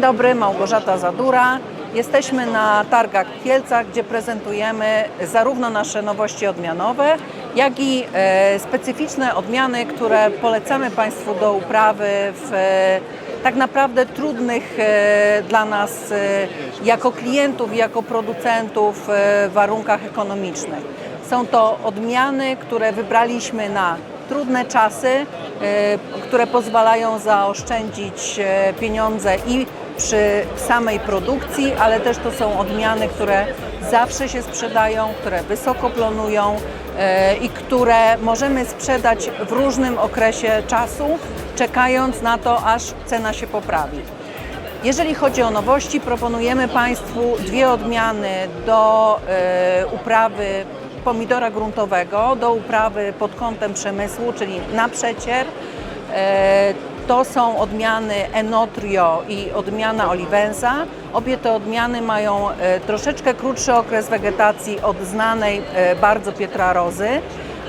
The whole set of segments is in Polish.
Dzień dobry, Małgorzata Zadura. Jesteśmy na targach w Kielcach, gdzie prezentujemy zarówno nasze nowości odmianowe, jak i e, specyficzne odmiany, które polecamy Państwu do uprawy w e, tak naprawdę trudnych e, dla nas jako klientów jako producentów warunkach ekonomicznych. Są to odmiany, które wybraliśmy na trudne czasy, które pozwalają zaoszczędzić pieniądze i przy samej produkcji, ale też to są odmiany, które zawsze się sprzedają, które wysoko plonują e, i które możemy sprzedać w różnym okresie czasu, czekając na to, aż cena się poprawi. Jeżeli chodzi o nowości, proponujemy Państwu dwie odmiany do e, uprawy pomidora gruntowego, do uprawy pod kątem przemysłu, czyli na przecier. To są odmiany Enotrio i odmiana Olivenza. Obie te odmiany mają e, troszeczkę krótszy okres wegetacji od znanej e, bardzo Pietra Rozy,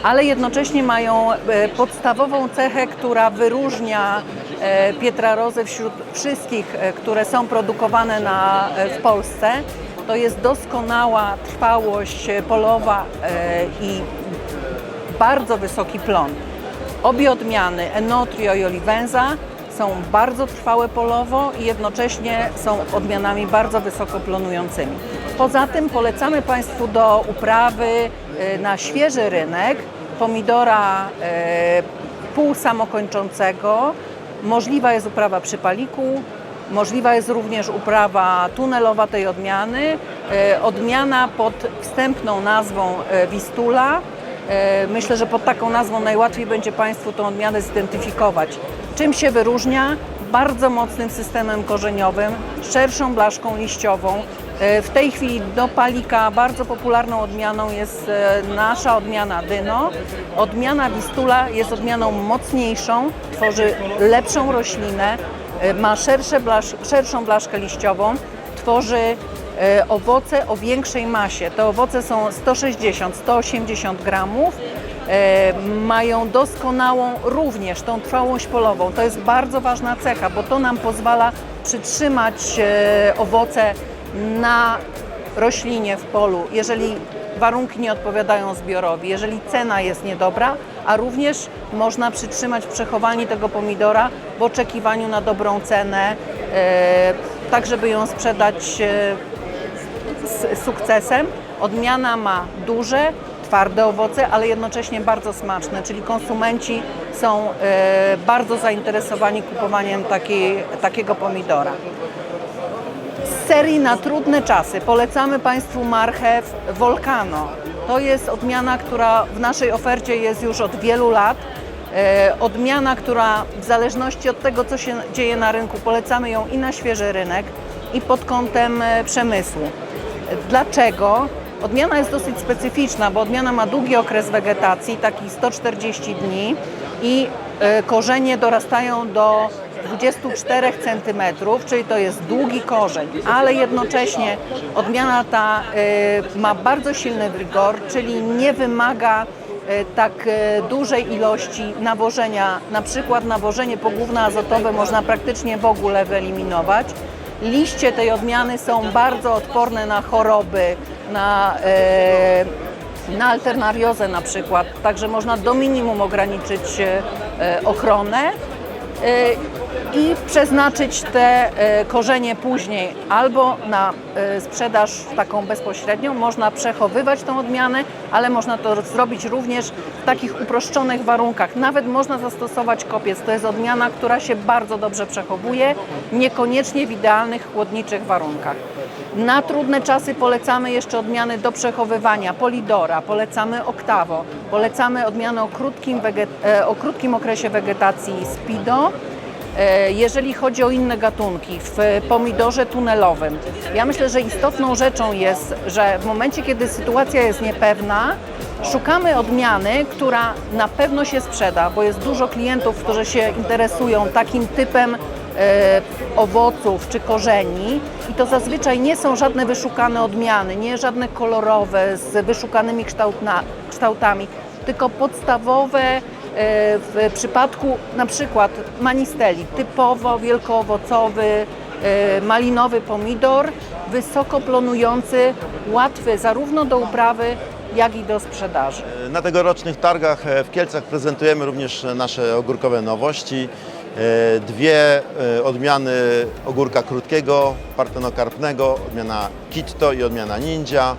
ale jednocześnie mają e, podstawową cechę, która wyróżnia e, Pietra Rozę wśród wszystkich, które są produkowane na, w Polsce. To jest doskonała trwałość polowa i bardzo wysoki plon. Obie odmiany, Enotrio i Olivenza, są bardzo trwałe polowo i jednocześnie są odmianami bardzo wysoko plonującymi. Poza tym polecamy Państwu do uprawy e, na świeży rynek pomidora e, półsamokończącego. Możliwa jest uprawa przy paliku, Możliwa jest również uprawa tunelowa tej odmiany. E, Odmiana pod wstępną nazwą Wistula. E, Myślę, że pod taką nazwą najłatwiej będzie Państwu tą odmianę zidentyfikować. Czym się wyróżnia? Bardzo mocnym systemem korzeniowym, szerszą blaszką liściową. E, W tej chwili do palika bardzo popularną odmianą jest e, nasza odmiana Dyno. Odmiana Wistula jest odmianą mocniejszą, tworzy lepszą roślinę, ma szersze blasz, szerszą blaszkę liściową, tworzy owoce o większej masie. Te owoce są 160-180 gramów. E, mają doskonałą również tą trwałość polową. To jest bardzo ważna cecha, bo to nam pozwala przytrzymać e, owoce na roślinie w polu, jeżeli warunki nie odpowiadają zbiorowi, jeżeli cena jest niedobra, a również można przytrzymać w przechowaniu tego pomidora w oczekiwaniu na dobrą cenę, e, tak żeby ją sprzedać e, z sukcesem. Odmiana ma duże, twarde owoce, ale jednocześnie bardzo smaczne, czyli konsumenci są e, bardzo zainteresowani kupowaniem takiej, takiego pomidora. Z serii na trudne czasy polecamy Państwu marchew Volcano. To jest odmiana, która w naszej ofercie jest już od wielu lat. E, Odmiana, która w zależności od tego, co się dzieje na rynku, polecamy ją i na świeży rynek, i pod kątem e, przemysłu. Dlaczego? Odmiana jest dosyć specyficzna, bo odmiana ma długi okres wegetacji, taki 140 dni i e, korzenie dorastają do 24 cm, czyli to jest długi korzeń, ale jednocześnie odmiana ta e, ma bardzo silny rygor, czyli nie wymaga e, tak dużej ilości nawożenia, na przykład nawożenie pogłówne azotowe można praktycznie w ogóle wyeliminować. Liście tej odmiany są bardzo odporne na choroby, na, e, na alternariozę na przykład, także można do minimum ograniczyć e, ochronę i przeznaczyć te e, korzenie później albo na e, sprzedaż taką bezpośrednią, można przechowywać tą odmianę, ale można to zrobić również w takich uproszczonych warunkach. Nawet można zastosować kopiec. To jest odmiana, która się bardzo dobrze przechowuje, niekoniecznie w idealnych chłodniczych warunkach. Na trudne czasy polecamy jeszcze odmiany do przechowywania Polidora, polecamy Octavo, polecamy odmiany o krótkim, e, o krótkim okresie wegetacji Spido. E, Jeżeli chodzi o inne gatunki, w pomidorze tunelowym, ja myślę, że istotną rzeczą jest, że w momencie, kiedy sytuacja jest niepewna, szukamy odmiany, która na pewno się sprzeda, bo jest dużo klientów, którzy się interesują takim typem owoców czy korzeni i to zazwyczaj nie są żadne wyszukane odmiany, nie żadne kolorowe z wyszukanymi kształtna, kształtami, tylko podstawowe e, w przypadku na przykład manisteli, typowo wielkoowocowy e, malinowy pomidor, wysoko plonujący, łatwy zarówno do uprawy, jak i do sprzedaży. Na tegorocznych targach e, w Kielcach prezentujemy również nasze ogórkowe nowości. E, Dwie e, odmiany ogórka krótkiego, partenokarpnego, odmiana Kitto i odmiana Ninja.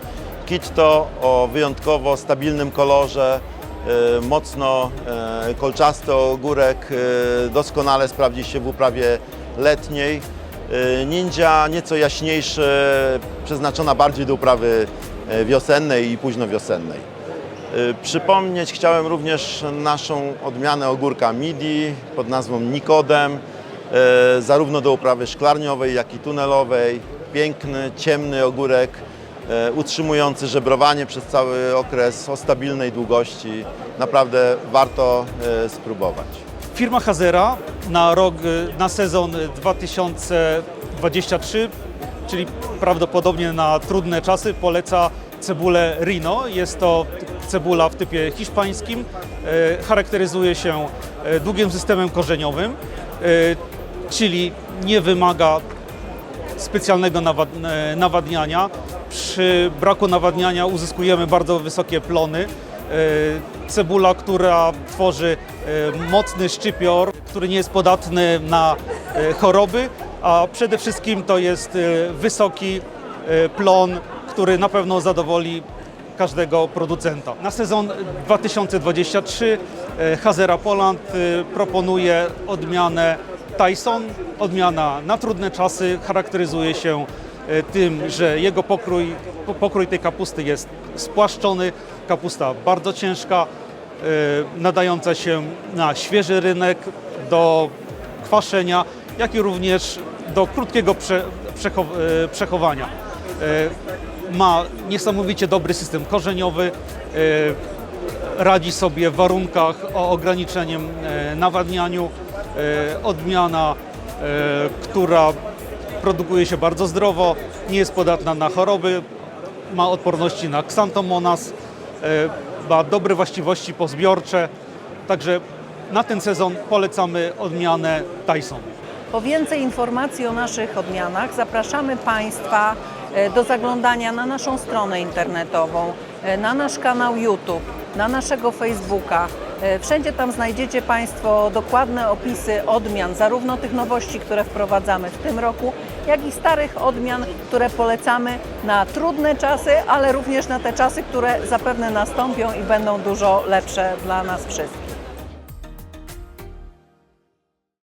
Kitto o wyjątkowo stabilnym kolorze, e, mocno kolczasty ogórek, doskonale sprawdzi się w uprawie letniej. Ninja nieco jaśniejszy, przeznaczona bardziej do uprawy wiosennej i późnowiosennej. Y, Przypomnieć chciałem również naszą odmianę ogórka MIDI pod nazwą Nikodem, y, zarówno do uprawy szklarniowej, jak i tunelowej. Piękny, ciemny ogórek, y, utrzymujący żebrowanie przez cały okres o stabilnej długości. Naprawdę warto spróbować. Firma Hazera na rok, na sezon 2023, czyli prawdopodobnie na trudne czasy, poleca cebulę Rino. Jest to cebula w typie hiszpańskim. E, Charakteryzuje się e, długim systemem korzeniowym, e, czyli nie wymaga specjalnego nawad- nawadniania. Przy braku nawadniania uzyskujemy bardzo wysokie plony. Cebula, która tworzy mocny szczypior, który nie jest podatny na choroby, a przede wszystkim to jest wysoki plon, który na pewno zadowoli każdego producenta. Na sezon 2023 e, Hazera Poland e, proponuje odmianę Tyson. Odmiana na trudne czasy charakteryzuje się e, tym, że jego pokrój, po- pokrój tej kapusty jest spłaszczony, kapusta bardzo ciężka, nadająca się na świeży rynek, do kwaszenia, jak i również do krótkiego prze, przechow, przechowania. Ma niesamowicie dobry system korzeniowy, e, radzi sobie w warunkach o ograniczeniem e, nawadnianiu. E, Odmiana, która produkuje się bardzo zdrowo, nie jest podatna na choroby, ma odporności na Xanthomonas, e, ma dobre właściwości pozbiorcze, także na ten sezon polecamy odmianę Tyson. Po więcej informacji o naszych odmianach zapraszamy Państwa do zaglądania na naszą stronę internetową, e, na nasz kanał YouTube, na naszego Facebooka. E, Wszędzie tam znajdziecie Państwo dokładne opisy odmian, zarówno tych nowości, które wprowadzamy w tym roku, jak i starych odmian, które polecamy na trudne czasy, ale również na te czasy, które zapewne nastąpią i będą dużo lepsze dla nas wszystkich.